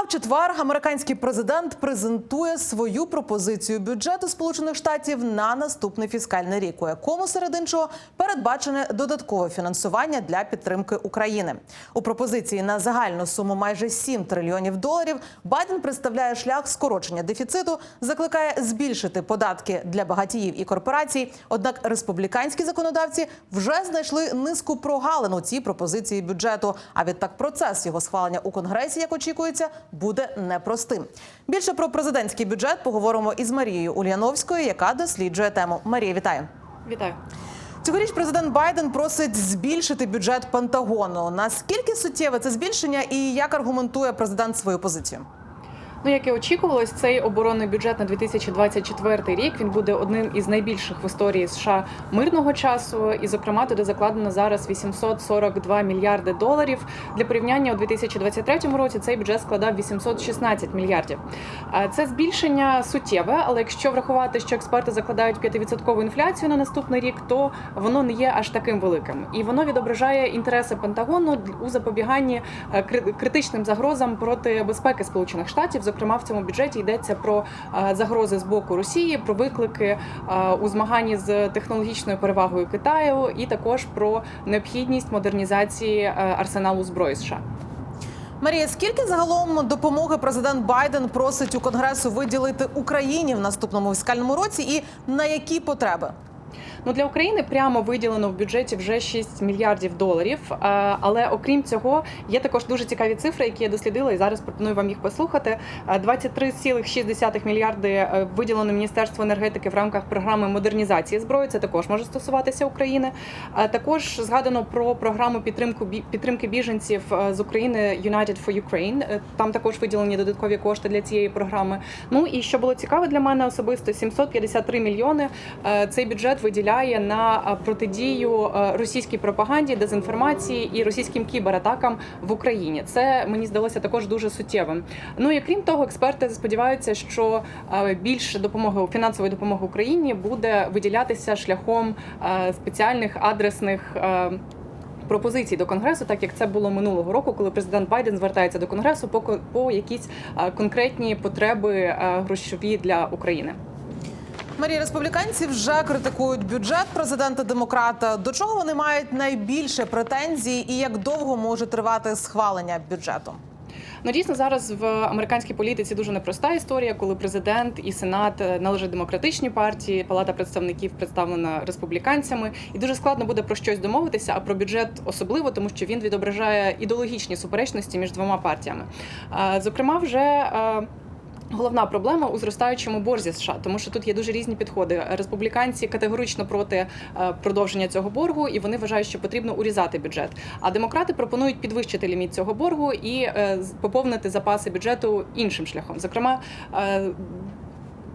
А в четвер американський президент презентує свою пропозицію бюджету Сполучених Штатів на наступний фіскальний рік, у якому серед іншого передбачене додаткове фінансування для підтримки України. У пропозиції на загальну суму майже 7 трильйонів доларів Байден представляє шлях скорочення дефіциту, закликає збільшити податки для багатіїв і корпорацій. Однак республіканські законодавці вже знайшли низку прогалин у цій пропозиції бюджету. А відтак процес його схвалення у конгресі, як очікується, буде непростим. Більше про президентський бюджет поговоримо із Марією Ульяновською, яка досліджує тему. Марія, вітаю. Вітаю. Цьогоріч президент Байден просить збільшити бюджет Пентагону. Наскільки суттєве це збільшення, і як аргументує президент свою позицію? Ну, як і очікувалось, цей оборонний бюджет на 2024 рік він буде одним із найбільших в історії США мирного часу. І, зокрема, туди закладено зараз 842 мільярди доларів. Для порівняння у 2023 році цей бюджет складав 816 мільярдів. Це збільшення суттєве, але якщо врахувати, що експерти закладають 5% інфляцію на наступний рік, то воно не є аж таким великим, і воно відображає інтереси Пентагону у запобіганні е, критичним загрозам проти безпеки Сполучених Штатів. Зокрема, в цьому бюджеті йдеться про е, загрози з боку Росії, про виклики е, у змаганні з технологічною перевагою Китаю, і також про необхідність модернізації е, арсеналу зброї США. Марія, скільки загалом допомоги президент Байден просить у конгресу виділити Україні в наступному фіскальному році, і на які потреби? Ну для України прямо виділено в бюджеті вже 6 мільярдів доларів. Е, Але окрім цього, є також дуже цікаві цифри, які я дослідила, і зараз пропоную вам їх послухати. Е, 23,6 мільярди е, виділено Міністерству енергетики в рамках програми модернізації зброї. Це також може стосуватися України. Е, Також згадано про програму підтримки біженців е, з України United for Ukraine. Е, Там також виділені додаткові кошти для цієї програми. Ну і що було цікаво для мене особисто, 753 мільйони е, цей бюджет виділяє на е, протидію е, російській пропаганді, дезінформації і російським кібератакам в Україні. Це мені здалося також дуже суттєвим. Ну і крім того, експерти сподіваються, що е, більше допомоги фінансової допомоги Україні буде виділятися шляхом спеціальних адресних. Пропозицій до конгресу, так як це було минулого року, коли президент Байден звертається до конгресу по, по якісь конкретні потреби грошові для України. Марія, республіканці вже критикують бюджет президента демократа. До чого вони мають найбільше претензій, і як довго може тривати схвалення бюджету? Ну дійсно зараз в американській політиці дуже непроста історія, коли президент і сенат е, належать демократичній партії, палата представників представлена республіканцями, і дуже складно буде про щось домовитися, а про бюджет особливо, тому що він відображає ідеологічні суперечності між двома партіями. Е, Зокрема, вже е, Головна проблема у зростаючому борзі США, тому що тут є дуже різні підходи. Республіканці категорично проти е, продовження цього боргу, і вони вважають, що потрібно урізати бюджет. А демократи пропонують підвищити ліміт цього боргу і е, поповнити запаси бюджету іншим шляхом. Зокрема.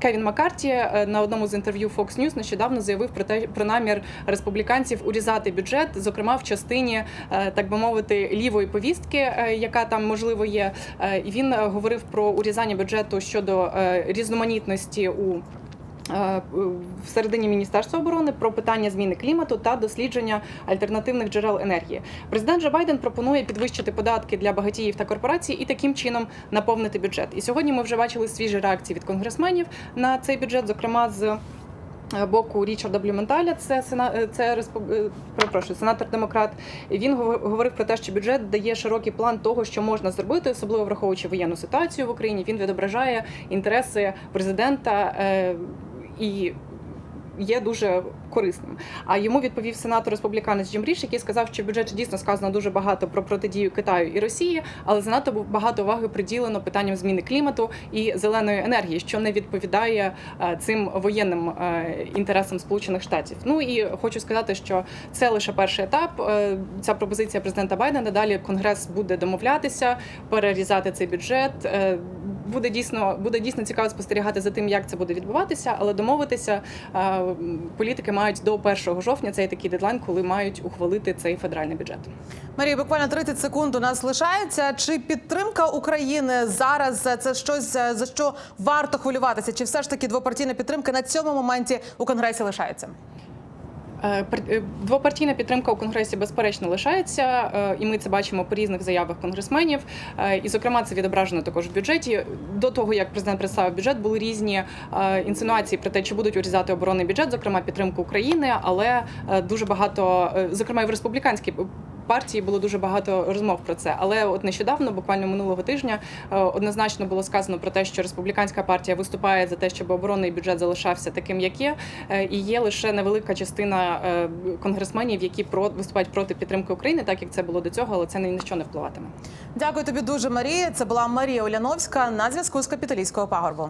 Кевін Маккарті е, на одному з інтерв'ю Fox News нещодавно заявив про те про намір республіканців урізати бюджет, зокрема в частині, е, так би мовити, лівої повістки, е, яка там можливо є. І він говорив про урізання бюджету щодо різноманітності у. Е, Всередині Міністерства оборони про питання зміни клімату та дослідження альтернативних джерел енергії. Президент Джо Байден пропонує підвищити податки для багатіїв та корпорацій і таким чином наповнити бюджет. І сьогодні ми вже бачили свіжі реакції від конгресменів на цей бюджет, зокрема з. е, Боку Річарда Блюменталя, це сена е, це респуб... сенатор демократ. Він говорив про те, що бюджет дає широкий план того, що можна зробити, особливо враховуючи воєнну ситуацію в Україні. Він відображає інтереси президента і. Є дуже корисним. А йому відповів сенатор республіканець Джим Ріш, який сказав, що в бюджеті дійсно сказано дуже багато про протидію Китаю і Росії, але занадто багато уваги приділено питанням зміни клімату і зеленої енергії, що не відповідає е, цим воєнним е, інтересам Сполучених Штатів. Ну і хочу сказати, що це лише перший етап. Е, Ця пропозиція президента Байдена. Далі Конгрес буде домовлятися, перерізати цей бюджет. Буде дійсно буде дійсно цікаво спостерігати за тим, як це буде відбуватися, але домовитися політики мають до 1 жовтня. Це є такий дедлайн, коли мають ухвалити цей федеральний бюджет. Марія, буквально 30 секунд у нас лишається. Чи підтримка України зараз е, це щось е, за що варто хвилюватися? Чи все ж таки двопартійна підтримка на цьому моменті у конгресі лишається? Е, е, Двопартійна підтримка у конгресі безперечно лишається, е, і ми це бачимо по різних заявах конгресменів. І, зокрема, це відображено також в бюджеті. До того як президент представив бюджет, були різні інсинуації про те, чи будуть урізати оборонний бюджет, зокрема підтримку України, але дуже багато, зокрема, і в республіканській партії було дуже багато розмов про це. Але от нещодавно, буквально минулого тижня, е, однозначно було сказано про те, що республіканська партія виступає за те, щоб оборонний бюджет залишався таким, як є, Е, і є лише невелика частина е, конгресменів, які про виступають проти підтримки України, так як це було до цього, але це ні на що не впливатиме. Дякую тобі дуже, Марія. Це була Марія Оляновська на зв'язку з капіталійського пагорбу.